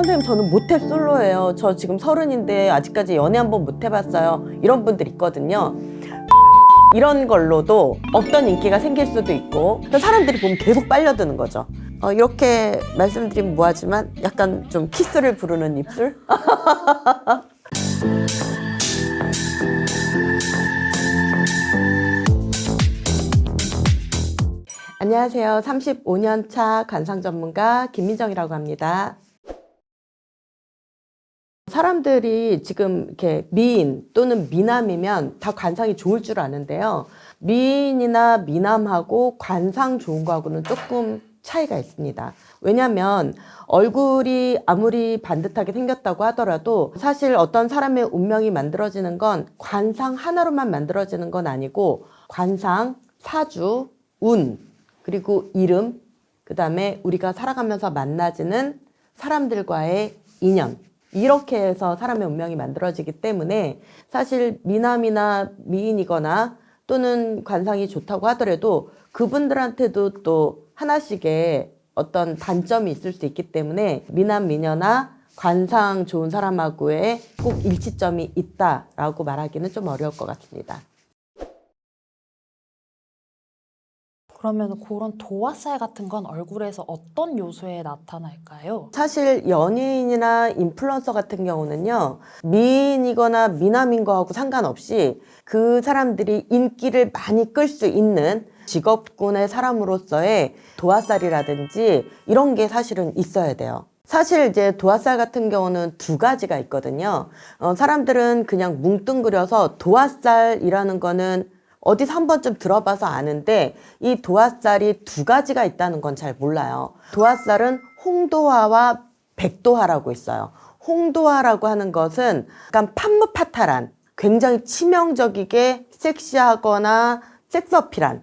선생님 저는 모태 솔로예요. 저 지금 서른인데 아직까지 연애 한 번 못 해봤어요. 이런 분들 있거든요. 이런 걸로도 없던 인기가 생길 수도 있고 사람들이 보면 계속 빨려드는 거죠. 어, 이렇게 말씀드리면 뭐하지만 약간 좀 키스를 부르는 입술? 안녕하세요. 35년 차 관상 전문가 김민정이라고 합니다. 사람들이 지금 이렇게 미인 또는 미남이면 다 관상이 좋을 줄 아는데요. 미인이나 미남하고 관상 좋은 거하고는 조금 차이가 있습니다. 왜냐하면 얼굴이 아무리 반듯하게 생겼다고 하더라도 사실 어떤 사람의 운명이 만들어지는 건 관상 하나로만 만들어지는 건 아니고 관상, 사주, 운, 그리고 이름, 그 다음에 우리가 살아가면서 만나지는 사람들과의 인연. 이렇게 해서 사람의 운명이 만들어지기 때문에 사실 미남이나 미인이거나 또는 관상이 좋다고 하더라도 그분들한테도 또 하나씩의 어떤 단점이 있을 수 있기 때문에 미남, 미녀나 관상 좋은 사람하고의 꼭 일치점이 있다라고 말하기는 좀 어려울 것 같습니다. 그러면 그런 도화살 같은 건 얼굴에서 어떤 요소에 나타날까요? 사실 연예인이나 인플루언서 같은 경우는요, 미인이거나 미남인 거하고 상관없이 그 사람들이 인기를 많이 끌 수 있는 직업군의 사람으로서의 도화살이라든지 이런 게 사실은 있어야 돼요. 사실 이제 도화살 같은 경우는 두 가지가 있거든요. 어, 사람들은 그냥 뭉뚱그려서 도화살이라는 거는 어디서 한 번쯤 들어봐서 아는데 이 도화살이 두 가지가 있다는 건 잘 몰라요. 도화살은 홍도화와 백도화라고 있어요. 홍도화라고 하는 것은 약간 판무파탈한 굉장히 치명적이게 섹시하거나 섹스어필한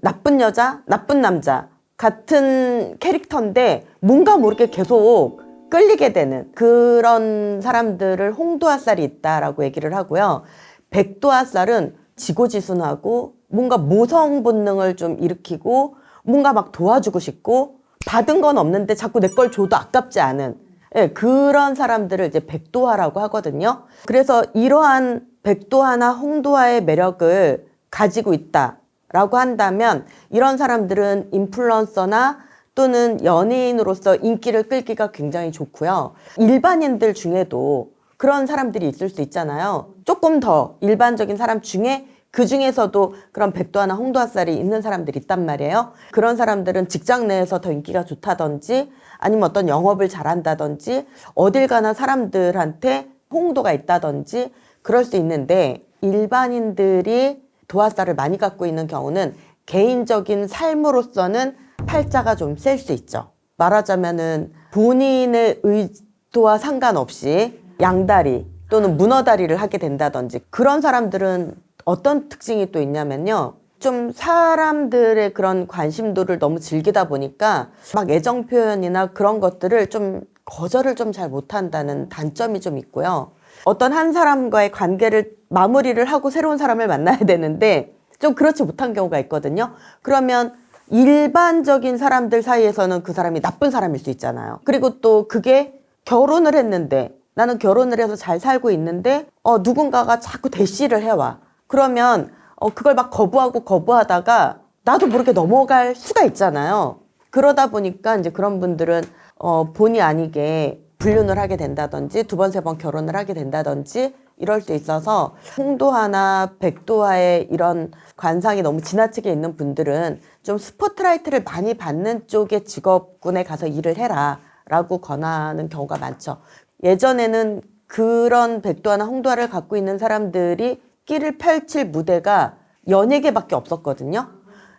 나쁜 여자, 나쁜 남자 같은 캐릭터인데 뭔가 모르게 계속 끌리게 되는 그런 사람들을 홍도화살이 있다라고 얘기를 하고요. 백도화살은 지고지순하고 뭔가 모성 본능을 좀 일으키고 뭔가 막 도와주고 싶고 받은 건 없는데 자꾸 내 걸 줘도 아깝지 않은 예, 그런 사람들을 이제 백도화라고 하거든요. 그래서 이러한 백도화나 홍도화의 매력을 가지고 있다라고 한다면 이런 사람들은 인플루언서나 또는 연예인으로서 인기를 끌기가 굉장히 좋고요. 일반인들 중에도 그런 사람들이 있을 수 있잖아요. 조금 더 일반적인 사람 중에 그 중에서도 그런 백도화나 홍도화살이 있는 사람들이 있단 말이에요. 그런 사람들은 직장 내에서 더 인기가 좋다든지 아니면 어떤 영업을 잘한다든지 어딜 가나 사람들한테 홍도가 있다든지 그럴 수 있는데 일반인들이 도화살을 많이 갖고 있는 경우는 개인적인 삶으로서는 팔자가 좀 셀 수 있죠. 말하자면은 본인의 의도와 상관없이 양다리 또는 문어다리를 하게 된다든지 그런 사람들은 어떤 특징이 또 있냐면요. 좀 사람들의 그런 관심도를 너무 즐기다 보니까 막 애정 표현이나 그런 것들을 좀 거절을 좀 잘 못한다는 단점이 좀 있고요. 어떤 한 사람과의 관계를 마무리를 하고 새로운 사람을 만나야 되는데 좀 그렇지 못한 경우가 있거든요. 그러면 일반적인 사람들 사이에서는 그 사람이 나쁜 사람일 수 있잖아요. 그리고 또 그게 결혼을 했는데 나는 결혼을 해서 잘 살고 있는데 어 누군가가 자꾸 대시를 해와. 그러면 어 그걸 막 거부하고 거부하다가 나도 모르게 넘어갈 수가 있잖아요. 그러다 보니까 이제 그런 분들은 어 본의 아니게 불륜을 하게 된다든지 두 번 세 번 결혼을 하게 된다든지 이럴 수 있어서 홍도화나 백도화의 이런 관상이 너무 지나치게 있는 분들은 좀 스포트라이트를 많이 받는 쪽의 직업군에 가서 일을 해라 라고 권하는 경우가 많죠. 예전에는 그런 백도화나 홍도화를 갖고 있는 사람들이 끼를 펼칠 무대가 연예계밖에 없었거든요.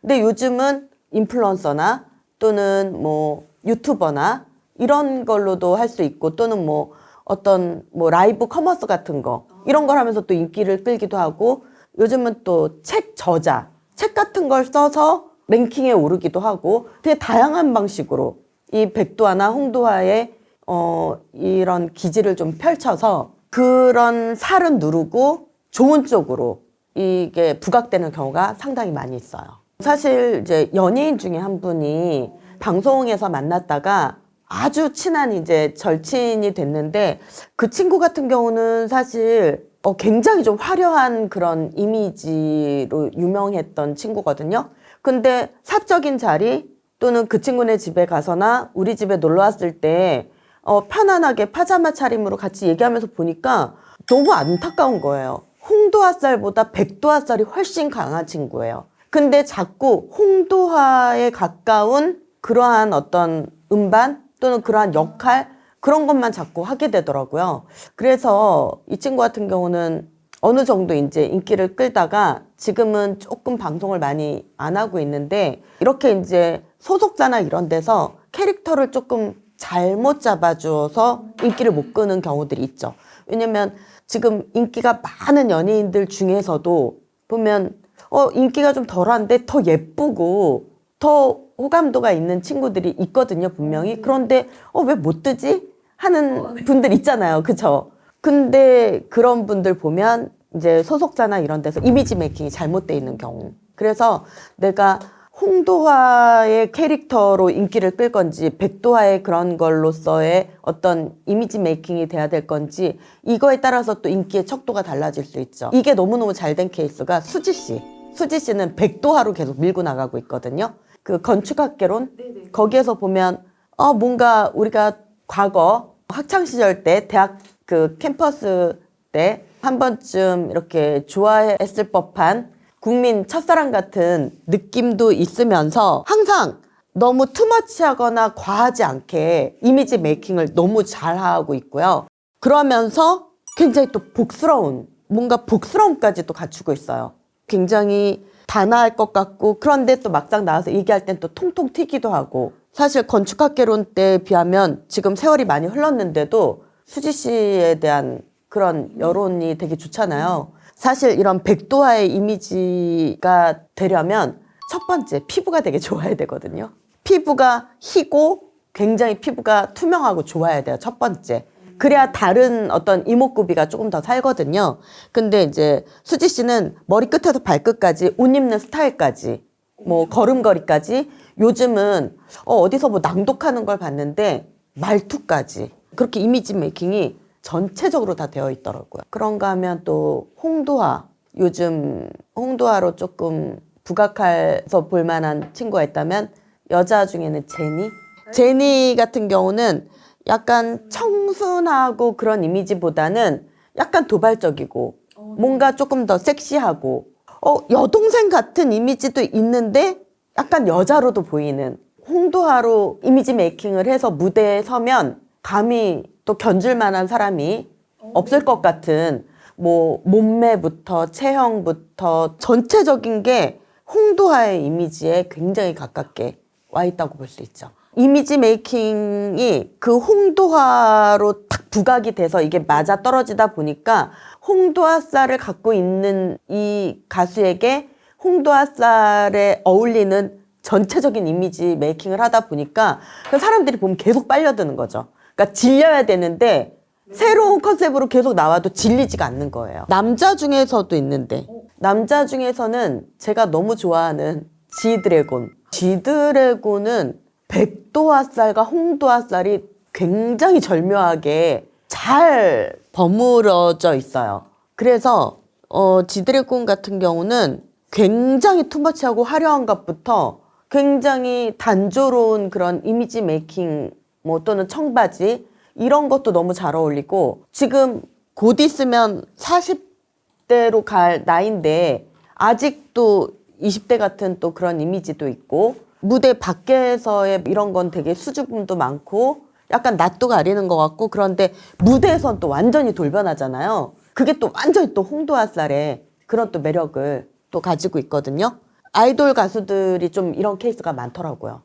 근데 요즘은 인플루언서나 또는 뭐 유튜버나 이런 걸로도 할 수 있고 또는 뭐 어떤 뭐 라이브 커머스 같은 거 이런 걸 하면서 또 인기를 끌기도 하고 요즘은 또 책 저자 책 같은 걸 써서 랭킹에 오르기도 하고 되게 다양한 방식으로 이 백도화나 홍도화의 어 이런 기질을 좀 펼쳐서 그런 살은 누르고 좋은 쪽으로 이게 부각되는 경우가 상당히 많이 있어요. 사실 이제 연예인 중에 한 분이 방송에서 만났다가 아주 친한 이제 절친이 됐는데 그 친구 같은 경우는 사실 어, 굉장히 좀 화려한 그런 이미지로 유명했던 친구거든요. 근데 사적인 자리 또는 그 친구네 집에 가서나 우리 집에 놀러 왔을 때 어, 편안하게 파자마 차림으로 같이 얘기하면서 보니까 너무 안타까운 거예요. 홍도화살보다 백도화살이 훨씬 강한 친구예요. 근데 자꾸 홍도화에 가까운 그러한 어떤 음반 또는 그러한 역할 그런 것만 자꾸 하게 되더라고요. 그래서 이 친구 같은 경우는 어느 정도 이제 인기를 끌다가 지금은 조금 방송을 많이 안 하고 있는데 이렇게 이제 소속사나 이런 데서 캐릭터를 조금 잘못 잡아주어서 인기를 못 끄는 경우들이 있죠. 왜냐면 지금 인기가 많은 연예인들 중에서도 보면 어 인기가 좀 덜한데 더 예쁘고 더 호감도가 있는 친구들이 있거든요 분명히. 그런데 어 왜 못 뜨지? 하는 분들 있잖아요. 그쵸? 근데 그런 분들 보면 이제 소속사나 이런 데서 이미지 메이킹이 잘못돼 있는 경우. 그래서 내가 홍도화의 캐릭터로 인기를 끌 건지 백도화의 그런 걸로서의 어떤 이미지 메이킹이 돼야 될 건지 이거에 따라서 또 인기의 척도가 달라질 수 있죠. 이게 너무너무 잘 된 케이스가 수지 씨. 수지 씨는 백도화로 계속 밀고 나가고 있거든요. 그 건축학개론 거기에서 보면 어 뭔가 우리가 과거 학창 시절 때 대학 그 캠퍼스 때 한 번쯤 이렇게 좋아했을 법한 국민 첫사랑 같은 느낌도 있으면서 항상 너무 투머치하거나 과하지 않게 이미지 메이킹을 너무 잘하고 있고요. 그러면서 굉장히 또 복스러운 뭔가 복스러움까지 도 갖추고 있어요. 굉장히 단아할 것 같고 그런데 또 막상 나와서 얘기할 땐 또 통통 튀기도 하고 사실 건축학개론 때 비하면 지금 세월이 많이 흘렀는데도 수지 씨에 대한 그런 여론이 되게 좋잖아요. 사실 이런 백도화의 이미지가 되려면 첫 번째 피부가 되게 좋아야 되거든요. 피부가 희고 굉장히 피부가 투명하고 좋아야 돼요. 첫 번째. 그래야 다른 어떤 이목구비가 조금 더 살거든요. 근데 이제 수지 씨는 머리끝에서 발끝까지 옷 입는 스타일까지 뭐 걸음걸이까지 요즘은 어, 어디서 뭐 낭독하는 걸 봤는데 말투까지 그렇게 이미지 메이킹이 전체적으로 다 되어 있더라고요. 그런가 하면 또 홍도화 요즘 홍도화로 조금 부각해서 볼 만한 친구가 있다면 여자 중에는 제니? 제니 같은 경우는 약간 청순하고 그런 이미지보다는 약간 도발적이고 뭔가 조금 더 섹시하고 어 여동생 같은 이미지도 있는데 약간 여자로도 보이는. 홍도하로 이미지 메이킹을 해서 무대에 서면 감히 또 견줄 만한 사람이 없을 것 같은 뭐 몸매부터 체형부터 전체적인 게 홍도하의 이미지에 굉장히 가깝게 와 있다고 볼 수 있죠. 이미지 메이킹이 그 홍도화로 탁 부각이 돼서 이게 맞아 떨어지다 보니까 홍도화 쌀을 갖고 있는 이 가수에게 홍도화 쌀에 어울리는 전체적인 이미지 메이킹을 하다 보니까 그 사람들이 보면 계속 빨려드는 거죠. 그러니까 질려야 되는데 새로운 컨셉으로 계속 나와도 질리지가 않는 거예요. 남자 중에서도 있는데 남자 중에서는 제가 너무 좋아하는 지드래곤. 지드래곤은 백도화살과 홍도화살이 굉장히 절묘하게 잘 버무려져 있어요. 그래서 어, 지드래곤 같은 경우는 굉장히 투머치하고 화려한 것부터 굉장히 단조로운 그런 이미지 메이킹 뭐 또는 청바지 이런 것도 너무 잘 어울리고 지금 곧 있으면 40대로 갈 나이인데 아직도 20대 같은 또 그런 이미지도 있고 무대 밖에서의 이런 건 되게 수줍음도 많고 약간 낯도 가리는 것 같고 그런데 무대에선 또 완전히 돌변하잖아요. 그게 또 완전히 또 홍도화살의 그런 또 매력을 또 가지고 있거든요. 아이돌 가수들이 좀 이런 케이스가 많더라고요.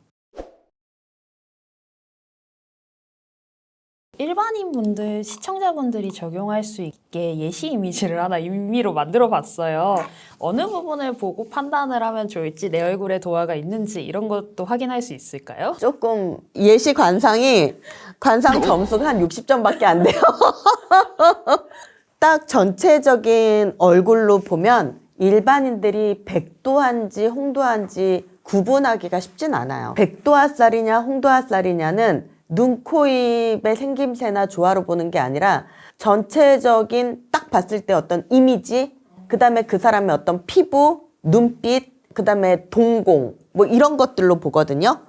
일반인 분들, 시청자분들이 적용할 수 있게 예시 이미지를 하나 임의로 만들어 봤어요. 어느 부분을 보고 판단을 하면 좋을지, 내 얼굴에 도화가 있는지 이런 것도 확인할 수 있을까요? 조금 예시 관상이 관상 점수가 한 60점밖에 안 돼요. 딱 전체적인 얼굴로 보면 일반인들이 백도한지 홍도한지 구분하기가 쉽진 않아요. 백도화살이냐 홍도화살이냐는 눈, 코, 입의 생김새나 조화로 보는 게 아니라 전체적인 딱 봤을 때 어떤 이미지, 그 다음에 그 사람의 어떤 피부, 눈빛, 그 다음에 동공, 뭐 이런 것들로 보거든요.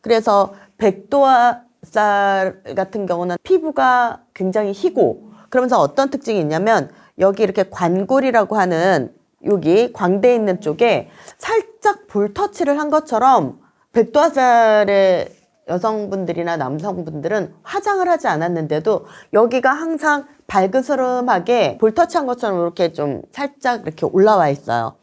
그래서 백도화살 같은 경우는 피부가 굉장히 희고, 그러면서 어떤 특징이 있냐면 여기 이렇게 관골이라고 하는 여기 광대 있는 쪽에 살짝 볼터치를 한 것처럼 백도화살의 여성분들이나 남성분들은 화장을 하지 않았는데도 여기가 항상 발그스름하게 볼터치한 것처럼 이렇게 좀 살짝 이렇게 올라와 있어요.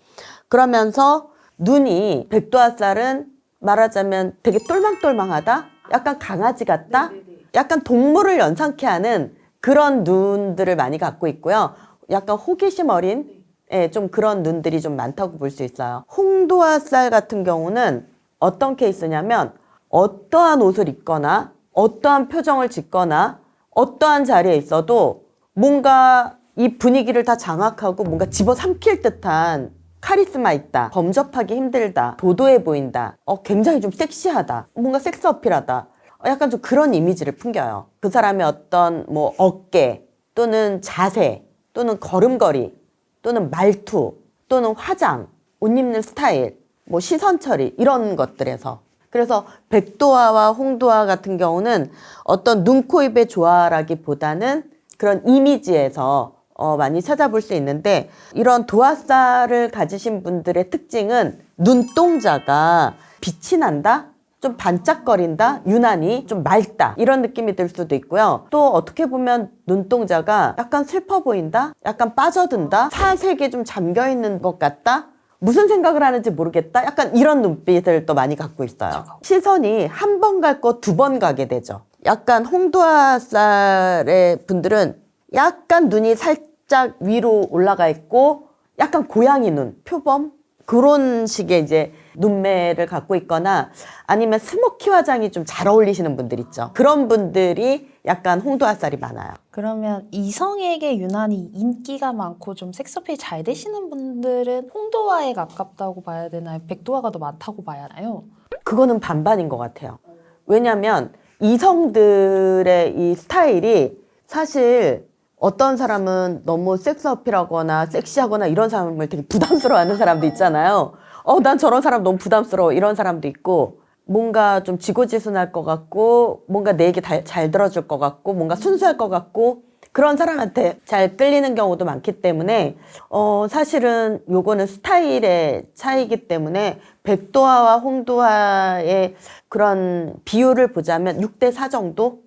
그러면서 눈이 백도화살은 말하자면 되게 똘망똘망하다? 약간 강아지 같다? 약간 동물을 연상케 하는 그런 눈들을 많이 갖고 있고요. 약간 호기심 어린 예, 좀 그런 눈들이 좀 많다고 볼 수 있어요. 홍도화살 같은 경우는 어떤 케이스냐면 어떠한 옷을 입거나 어떠한 표정을 짓거나 어떠한 자리에 있어도 뭔가 이 분위기를 다 장악하고 뭔가 집어삼킬 듯한 카리스마 있다. 범접하기 힘들다. 도도해 보인다. 어, 굉장히 좀 섹시하다. 뭔가 섹스 어필하다. 어, 약간 좀 그런 이미지를 풍겨요. 그 사람의 어떤 뭐 어깨 또는 자세 또는 걸음걸이 또는 말투 또는 화장, 옷 입는 스타일, 뭐 시선 처리 이런 것들에서 그래서 백도화와 홍도화 같은 경우는 어떤 눈, 코, 입의 조화라기보다는 그런 이미지에서 어, 많이 찾아볼 수 있는데 이런 도화살을 가지신 분들의 특징은 눈동자가 빛이 난다? 좀 반짝거린다? 유난히 좀 맑다? 이런 느낌이 들 수도 있고요. 또 어떻게 보면 눈동자가 약간 슬퍼 보인다? 약간 빠져든다? 사색에 좀 잠겨 있는 것 같다? 무슨 생각을 하는지 모르겠다? 약간 이런 눈빛을 또 많이 갖고 있어요. 시선이 한 번 갈 거 두 번 가게 되죠. 약간 홍도화살의 분들은 약간 눈이 살짝 위로 올라가 있고 약간 고양이 눈, 표범? 그런 식의 이제 눈매를 갖고 있거나 아니면 스모키 화장이 좀 잘 어울리시는 분들 있죠. 그런 분들이 약간 홍도화살이 많아요. 그러면 이성에게 유난히 인기가 많고 좀 섹스업이 잘 되시는 분들은 홍도화에 가깝다고 봐야 되나요? 백도화가 더 많다고 봐야 하나요? 그거는 반반인 것 같아요. 왜냐하면 이성들의 이 스타일이 사실 어떤 사람은 너무 섹스 어필하거나 섹시하거나 이런 사람을 되게 부담스러워하는 사람도 있잖아요. 어, 난 저런 사람 너무 부담스러워 이런 사람도 있고 뭔가 좀 지고지순할 것 같고 뭔가 내 얘기 다- 잘 들어줄 것 같고 뭔가 순수할 것 같고 그런 사람한테 잘 끌리는 경우도 많기 때문에 어 사실은 요거는 스타일의 차이기 때문에 백도화와 홍도화의 그런 비율을 보자면 6대 4 정도?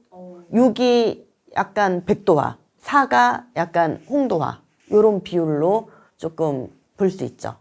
6이 약간 백도화, 4가 약간 홍도화 요런 비율로 조금 볼 수 있죠.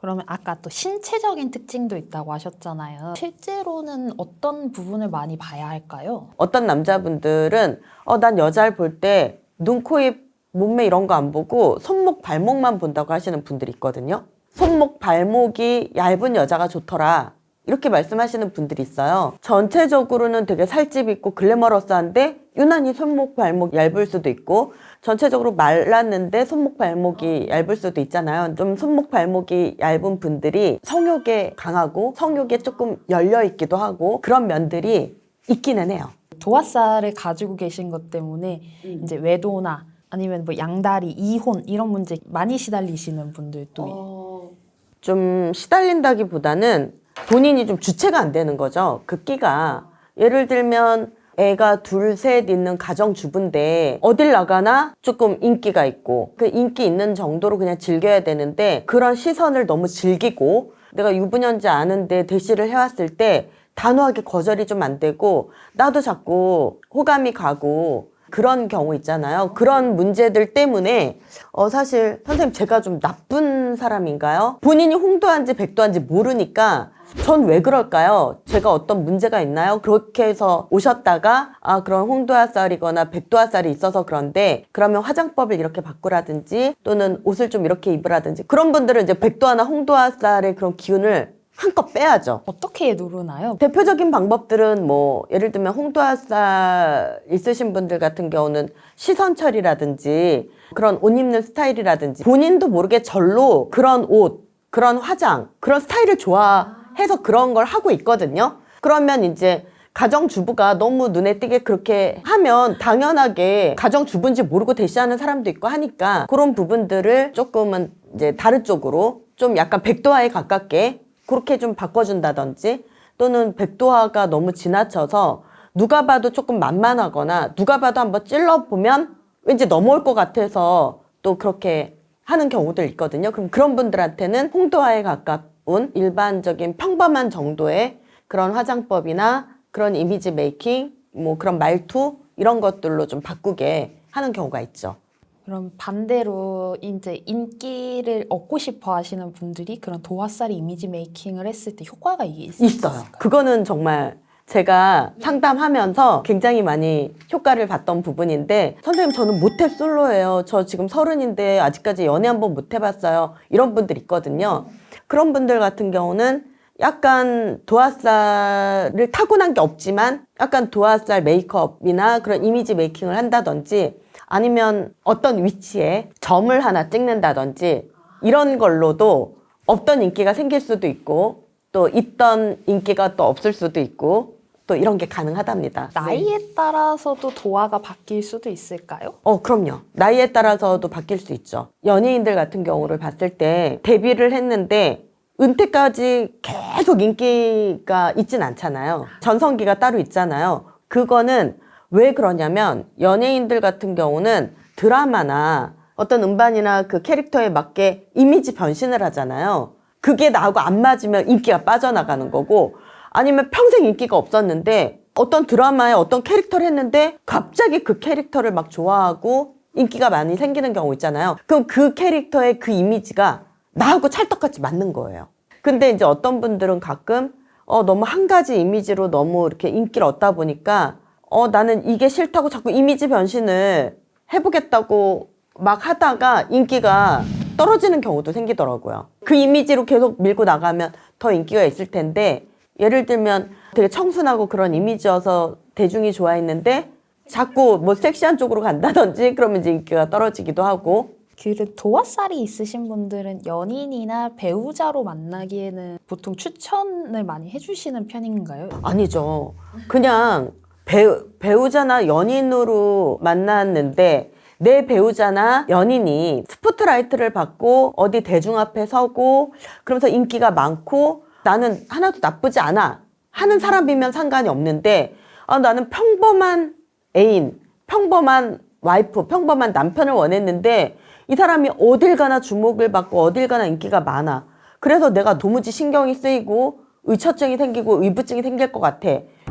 그러면 아까 또 신체적인 특징도 있다고 하셨잖아요. 실제로는 어떤 부분을 많이 봐야 할까요? 어떤 남자분들은 어 난 여자를 볼 때 눈, 코, 입, 몸매 이런 거 안 보고 손목, 발목만 본다고 하시는 분들이 있거든요. 손목, 발목이 얇은 여자가 좋더라. 이렇게 말씀하시는 분들이 있어요. 전체적으로는 되게 살집 있고 글래머러스한데 유난히 손목, 발목 얇을 수도 있고 전체적으로 말랐는데 손목, 발목이 얇을 수도 있잖아요. 좀 손목, 발목이 얇은 분들이 성욕에 강하고 성욕에 조금 열려 있기도 하고 그런 면들이 있기는 해요. 도화살을 가지고 계신 것 때문에 이제 외도나 아니면 뭐 양다리, 이혼 이런 문제 많이 시달리시는 분들도 좀 시달린다기보다는 본인이 좀 주체가 안 되는 거죠. 그 끼가. 예를 들면 애가 둘, 셋 있는 가정주부인데 어딜 나가나 조금 인기가 있고 그 인기 있는 정도로 그냥 즐겨야 되는데 그런 시선을 너무 즐기고 내가 유부녀인지 아는데 대시를 해왔을 때 단호하게 거절이 좀 안 되고 나도 자꾸 호감이 가고 그런 경우 있잖아요. 그런 문제들 때문에 어 사실 선생님 제가 좀 나쁜 사람인가요? 본인이 홍도한지 백도한지 모르니까 전 왜 그럴까요? 제가 어떤 문제가 있나요? 그렇게 해서 오셨다가 아 그런 홍도화살이거나 백도화살이 있어서 그런데 그러면 화장법을 이렇게 바꾸라든지 또는 옷을 좀 이렇게 입으라든지 그런 분들은 이제 백도화나 홍도화살의 그런 기운을 한껏 빼야죠. 어떻게 누르나요? 대표적인 방법들은 뭐 예를 들면 홍도화살 있으신 분들 같은 경우는 시선 처리라든지 그런 옷 입는 스타일이라든지 본인도 모르게 절로 그런 옷, 그런 화장, 그런 스타일을 좋아 해서 그런 걸 하고 있거든요. 그러면 이제 가정주부가 너무 눈에 띄게 그렇게 하면 당연하게 가정주부인지 모르고 대시하는 사람도 있고 하니까 그런 부분들을 조금은 이제 다른 쪽으로 좀 약간 백도화에 가깝게 그렇게 좀 바꿔준다든지 또는 백도화가 너무 지나쳐서 누가 봐도 조금 만만하거나 누가 봐도 한번 찔러보면 왠지 넘어올 것 같아서 또 그렇게 하는 경우들 있거든요. 그럼 그런 분들한테는 홍도화에 가까 운 일반적인 평범한 정도의 그런 화장법이나 그런 이미지 메이킹, 뭐 그런 말투 이런 것들로 좀 바꾸게 하는 경우가 있죠. 그럼 반대로 이제 인기를 얻고 싶어 하시는 분들이 그런 도화살이 이미지 메이킹을 했을 때 효과가 이게 있- 있어요. 그거는 정말 제가 상담하면서 굉장히 많이 효과를 봤던 부분인데 선생님 저는 모태 솔로예요. 저 지금 서른인데 아직까지 연애 한 번 못 해봤어요. 이런 분들 있거든요. 그런 분들 같은 경우는 약간 도화살을 타고난 게 없지만 약간 도화살 메이크업이나 그런 이미지 메이킹을 한다든지 아니면 어떤 위치에 점을 하나 찍는다든지 이런 걸로도 없던 인기가 생길 수도 있고 또 있던 인기가 또 없을 수도 있고 또 이런 게 가능하답니다. 네. 나이에 따라서도 도화가 바뀔 수도 있을까요? 어, 그럼요. 나이에 따라서도 바뀔 수 있죠. 연예인들 같은 경우를 봤을 때 데뷔를 했는데 은퇴까지 계속 인기가 있진 않잖아요. 전성기가 따로 있잖아요. 그거는 왜 그러냐면 연예인들 같은 경우는 드라마나 어떤 음반이나 그 캐릭터에 맞게 이미지 변신을 하잖아요. 그게 나하고 안 맞으면 인기가 빠져나가는 거고 아니면 평생 인기가 없었는데 어떤 드라마에 어떤 캐릭터를 했는데 갑자기 그 캐릭터를 막 좋아하고 인기가 많이 생기는 경우 있잖아요. 그럼 그 캐릭터의 그 이미지가 나하고 찰떡같이 맞는 거예요. 근데 이제 어떤 분들은 가끔 어, 너무 한 가지 이미지로 너무 이렇게 인기를 얻다 보니까 어, 나는 이게 싫다고 자꾸 이미지 변신을 해보겠다고 막 하다가 인기가 떨어지는 경우도 생기더라고요. 그 이미지로 계속 밀고 나가면 더 인기가 있을 텐데 예를 들면 되게 청순하고 그런 이미지여서 대중이 좋아했는데 자꾸 뭐 섹시한 쪽으로 간다든지 그러면 이제 인기가 떨어지기도 하고 그 도화살이 있으신 분들은 연인이나 배우자로 만나기에는 보통 추천을 많이 해주시는 편인가요? 아니죠. 그냥 배우, 배우자나 연인으로 만났는데 내 배우자나 연인이 스포트라이트를 받고 어디 대중 앞에 서고 그러면서 인기가 많고 나는 하나도 나쁘지 않아 하는 사람이면 상관이 없는데 아, 나는 평범한 애인, 평범한 와이프, 평범한 남편을 원했는데 이 사람이 어딜 가나 주목을 받고 어딜 가나 인기가 많아. 그래서 내가 도무지 신경이 쓰이고 의처증이 생기고 의부증이 생길 것 같아.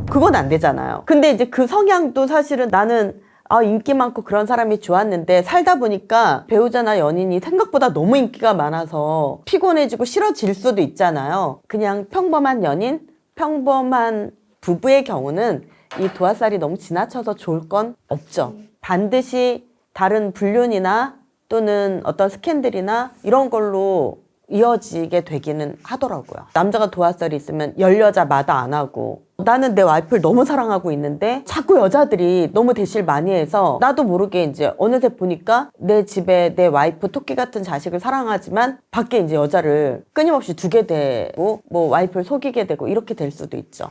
그건 안 되잖아요. 근데 이제 그 성향도 사실은 나는 아, 인기 많고 그런 사람이 좋았는데 살다 보니까 배우자나 연인이 생각보다 너무 인기가 많아서 피곤해지고 싫어질 수도 있잖아요. 그냥 평범한 연인, 평범한 부부의 경우는 이 도화살이 너무 지나쳐서 좋을 건 없죠. 반드시 다른 불륜이나 또는 어떤 스캔들이나 이런 걸로 이어지게 되기는 하더라고요. 남자가 도화살이 있으면 열 여자 마다 안 하고 나는 내 와이프를 너무 사랑하고 있는데 자꾸 여자들이 너무 대시를 많이 해서 나도 모르게 이제 어느새 보니까 내 집에 내 와이프 토끼 같은 자식을 사랑하지만 밖에 이제 여자를 끊임없이 두게 되고 뭐 와이프를 속이게 되고 이렇게 될 수도 있죠.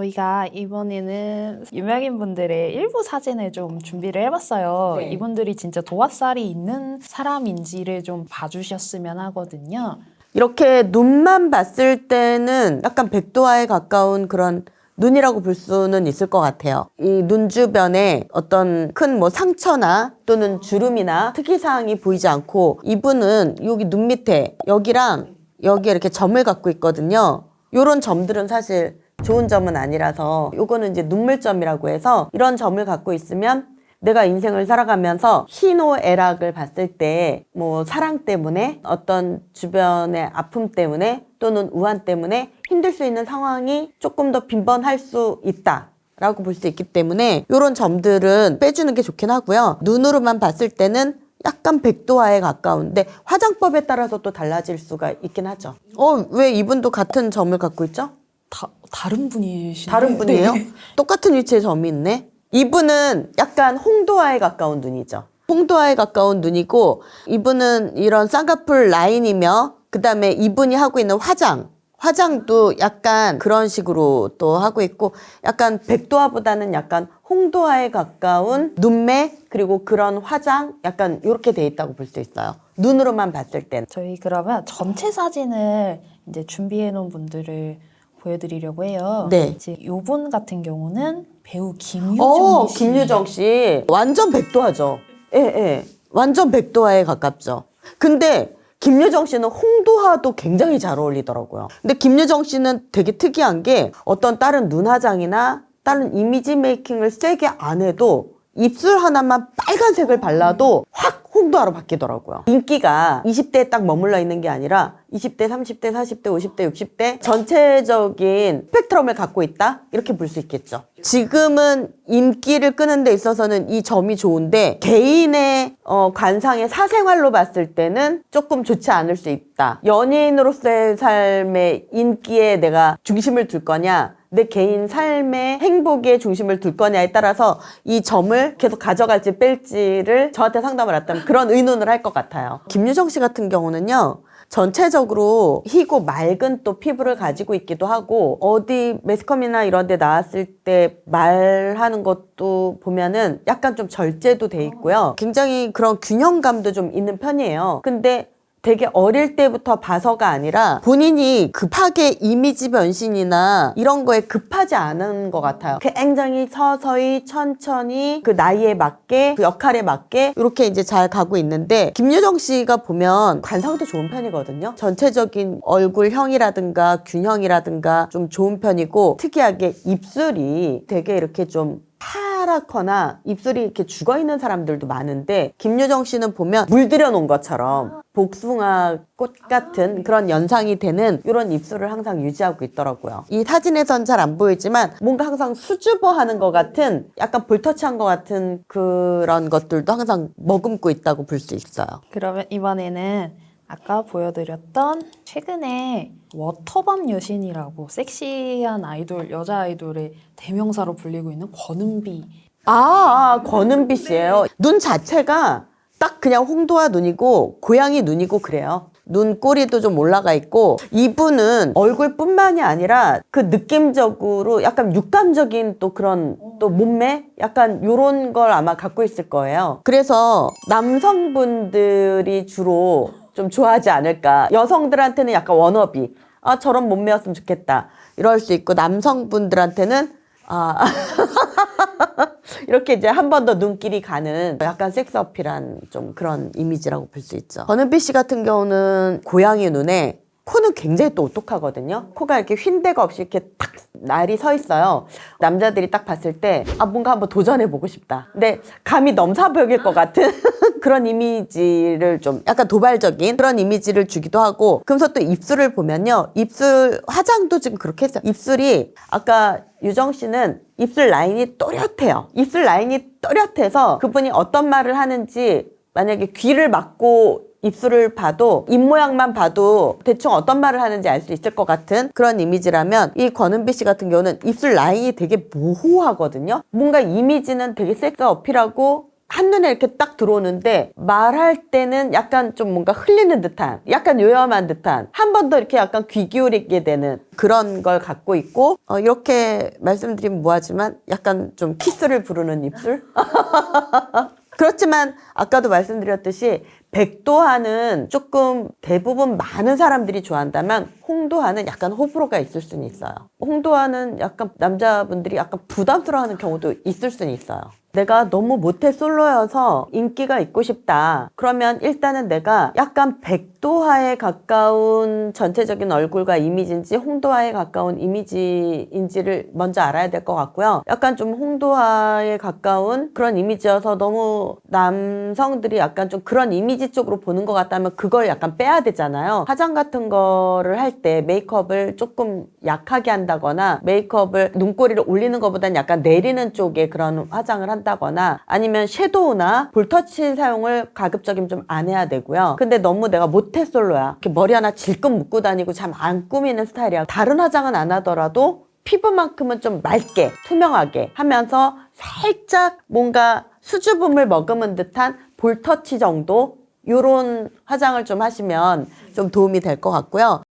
저희가 이번에는 유명인 분들의 일부 사진을 좀 준비를 해봤어요. 네. 이분들이 진짜 도화살이 있는 사람인지를 좀 봐주셨으면 하거든요. 이렇게 눈만 봤을 때는 약간 백도화에 가까운 그런 눈이라고 볼 수는 있을 것 같아요. 이 눈 주변에 어떤 큰 뭐 상처나 또는 주름이나 특이사항이 보이지 않고 이분은 여기 눈 밑에 여기랑 여기에 이렇게 점을 갖고 있거든요. 요런 점들은 사실 좋은 점은 아니라서 요거는 이제 눈물점이라고 해서 이런 점을 갖고 있으면 내가 인생을 살아가면서 희노애락을 봤을 때 뭐 사랑 때문에 어떤 주변의 아픔 때문에 또는 우한 때문에 힘들 수 있는 상황이 조금 더 빈번할 수 있다. 라고 볼 수 있기 때문에 이런 점들은 빼주는 게 좋긴 하고요. 눈으로만 봤을 때는 약간 백도화에 가까운데 화장법에 따라서 또 달라질 수가 있긴 하죠. 어, 왜 이분도 같은 점을 갖고 있죠? 다, 다른 분이신데 다른 분이에요? 네. 똑같은 위치에 점이 있네. 이분은 약간 홍도화에 가까운 눈이죠. 홍도화에 가까운 눈이고 이분은 이런 쌍꺼풀 라인이며 그 다음에 이분이 하고 있는 화장 화장도 약간 그런 식으로 또 하고 있고 약간 백도화보다는 약간 홍도화에 가까운 눈매 그리고 그런 화장 약간 이렇게 돼 있다고 볼 수 있어요. 눈으로만 봤을 땐. 저희 그러면 전체 사진을 이제 준비해 놓은 분들을 보여드리려고 해요. 네. 이제 요분 같은 경우는 배우 김유정 어, 씨. 김유정 씨 완전 백도화죠. 예, 예. 완전 백도화에 가깝죠. 근데 김유정 씨는 홍도화도 굉장히 잘 어울리더라고요. 근데 김유정 씨는 되게 특이한 게 어떤 다른 눈 화장이나 다른 이미지 메이킹을 세게 안 해도 입술 하나만 빨간색을 발라도 확 홍도화로 바뀌더라고요. 인기가 20대에 딱 머물러 있는 게 아니라 20대, 30대, 40대, 50대, 60대 전체적인 스펙트럼을 갖고 있다? 이렇게 볼 수 있겠죠. 지금은 인기를 끄는 데 있어서는 이 점이 좋은데 개인의 어, 관상의 사생활로 봤을 때는 조금 좋지 않을 수 있다. 연예인으로서의 삶의 인기에 내가 중심을 둘 거냐 내 개인 삶의 행복에 중심을 둘 거냐에 따라서 이 점을 계속 가져갈지 뺄지를 저한테 상담을 했다면 그런 의논을 할 것 같아요. 김유정 씨 같은 경우는요. 전체적으로 희고 맑은 또 피부를 가지고 있기도 하고 어디 매스컴이나 이런 데 나왔을 때 말하는 것도 보면은 약간 좀 절제도 돼 있고요. 굉장히 그런 균형감도 좀 있는 편이에요. 근데 되게 어릴 때부터 봐서가 아니라 본인이 급하게 이미지 변신이나 이런 거에 급하지 않은 것 같아요. 굉장히 서서히 천천히 그 나이에 맞게 그 역할에 맞게 이렇게 이제 잘 가고 있는데 김유정 씨가 보면 관상도 좋은 편이거든요. 전체적인 얼굴형이라든가 균형이라든가 좀 좋은 편이고 특이하게 입술이 되게 이렇게 좀 파랗거나 입술이 이렇게 죽어 있는 사람들도 많은데 김유정 씨는 보면 물들여 놓은 것처럼 복숭아 꽃 같은 그런 연상이 되는 이런 입술을 항상 유지하고 있더라고요. 이 사진에선 잘 안 보이지만 뭔가 항상 수줍어 하는 것 같은 약간 볼터치한 것 같은 그런 것들도 항상 머금고 있다고 볼 수 있어요. 그러면 이번에는 아까 보여드렸던 최근에 워터밤 여신이라고 섹시한 아이돌 여자 아이돌의 대명사로 불리고 있는 권은비 아, 아, 권은비 씨예요. 눈 자체가 딱 그냥 홍도화 눈이고 고양이 눈이고 그래요. 눈 꼬리도 좀 올라가 있고 이분은 얼굴뿐만이 아니라 그 느낌적으로 약간 육감적인 또 그런 또 몸매 약간 요런 걸 아마 갖고 있을 거예요. 그래서 남성분들이 주로 좀 좋아하지 않을까. 여성들한테는 약간 워너비. 아, 저런 몸매였으면 좋겠다. 이럴 수 있고 남성분들한테는 아 이렇게 이제 한 번 더 눈길이 가는 약간 섹스 어필한 좀 그런 이미지라고 볼 수 있죠. 권은비 씨 같은 경우는 고양이 눈에 코는 굉장히 또 오똑하거든요. 코가 이렇게 휜 데가 없이 이렇게 탁 날이 서 있어요. 남자들이 딱 봤을 때, 아, 뭔가 한번 도전해보고 싶다. 근데 감히 넘사벽일 것 같은 그런 이미지를 좀 약간 도발적인 그런 이미지를 주기도 하고, 그러면서 또 입술을 보면요. 입술 화장도 지금 그렇게 했어요. 입술이 아까 유정 씨는 입술 라인이 또렷해요. 입술 라인이 또렷해서 그분이 어떤 말을 하는지 만약에 귀를 막고 입술을 봐도 입 모양만 봐도 대충 어떤 말을 하는지 알 수 있을 것 같은 그런 이미지라면 이 권은비 씨 같은 경우는 입술 라인이 되게 모호하거든요. 뭔가 이미지는 되게 섹스 어필하고 한눈에 이렇게 딱 들어오는데 말할 때는 약간 좀 뭔가 흘리는 듯한 약간 요염한 듯한 한 번 더 이렇게 약간 귀 기울이게 되는 그런 걸 갖고 있고 어, 이렇게 말씀드리면 뭐하지만 약간 좀 키스를 부르는 입술 그렇지만 아까도 말씀드렸듯이 백도화는 조금 대부분 많은 사람들이 좋아한다면 홍도화는 약간 호불호가 있을 수는 있어요. 홍도화는 약간 남자분들이 약간 부담스러워하는 경우도 있을 수는 있어요. 내가 너무 모태 솔로여서 인기가 있고 싶다. 그러면 일단은 내가 약간 백도화에 가까운 전체적인 얼굴과 이미지인지 홍도화에 가까운 이미지인지를 먼저 알아야 될 것 같고요. 약간 좀 홍도화에 가까운 그런 이미지여서 너무 남성들이 약간 좀 그런 이미지 쪽으로 보는 것 같다면 그걸 약간 빼야 되잖아요. 화장 같은 거를 할 때 메이크업을 조금 약하게 한다거나 메이크업을 눈꼬리를 올리는 것보다는 약간 내리는 쪽에 그런 화장을 한다거나 아니면 섀도우나 볼터치 사용을 가급적이면 좀 안 해야 되고요. 근데 너무 내가 모태솔로야. 이렇게 머리 하나 질끈 묶고 다니고 참 안 꾸미는 스타일이야. 다른 화장은 안 하더라도 피부만큼은 좀 맑게 투명하게 하면서 살짝 뭔가 수줍음을 머금은 듯한 볼터치 정도 요런 화장을 좀 하시면 좀 도움이 될 것 같고요.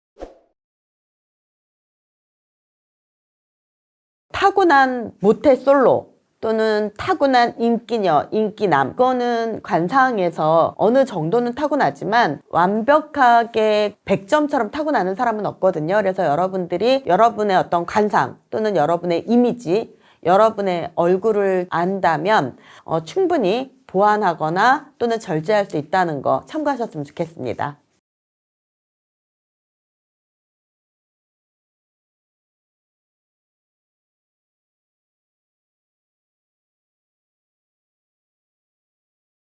타고난 모태 솔로 또는 타고난 인기녀, 인기남. 그거는 관상에서 어느 정도는 타고나지만 완벽하게 100점처럼 타고나는 사람은 없거든요. 그래서 여러분들이 여러분의 어떤 관상 또는 여러분의 이미지, 여러분의 얼굴을 안다면 어, 충분히 보완하거나 또는 절제할 수 있다는 거 참고하셨으면 좋겠습니다.